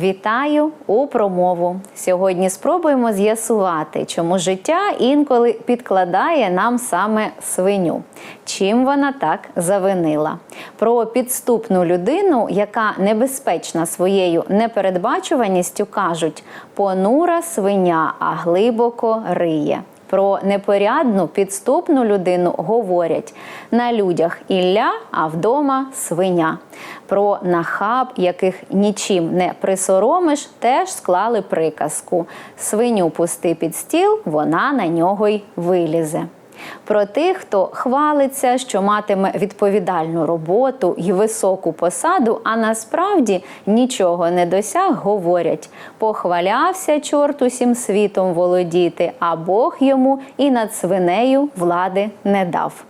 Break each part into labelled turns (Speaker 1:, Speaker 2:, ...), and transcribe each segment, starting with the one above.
Speaker 1: Вітаю у промову. Сьогодні спробуємо з'ясувати, чому життя інколи підкладає нам саме свиню. Чим вона так завинила? Про підступну людину, яка небезпечна своєю непередбачуваністю, кажуть понура свиня, а глибоко риє. Про непорядну підступну людину говорять на людях Ілля, а вдома свиня. Про нахаб, яких нічим не присоромиш, теж склали приказку: свиню пусти під стіл, вона на нього й вилізе. Про тих, хто хвалиться, що матиме відповідальну роботу і високу посаду, а насправді нічого не досяг, говорять: похвалявся чорт усім світом володіти, а Бог йому і над свинею влади не дав.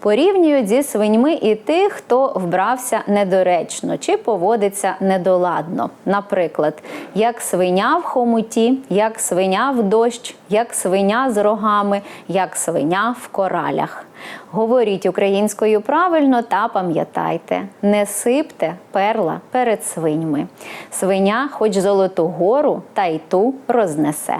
Speaker 1: Порівнюють зі свиньми і тих, хто вбрався недоречно чи поводиться недоладно. Наприклад, як свиня в хомуті, як свиня в дощ, як свиня з рогами, як свиня в коралях. Говоріть українською правильно та пам'ятайте, не сипте перла перед свиньми. Свиня, хоч золоту гору, та й ту рознесе.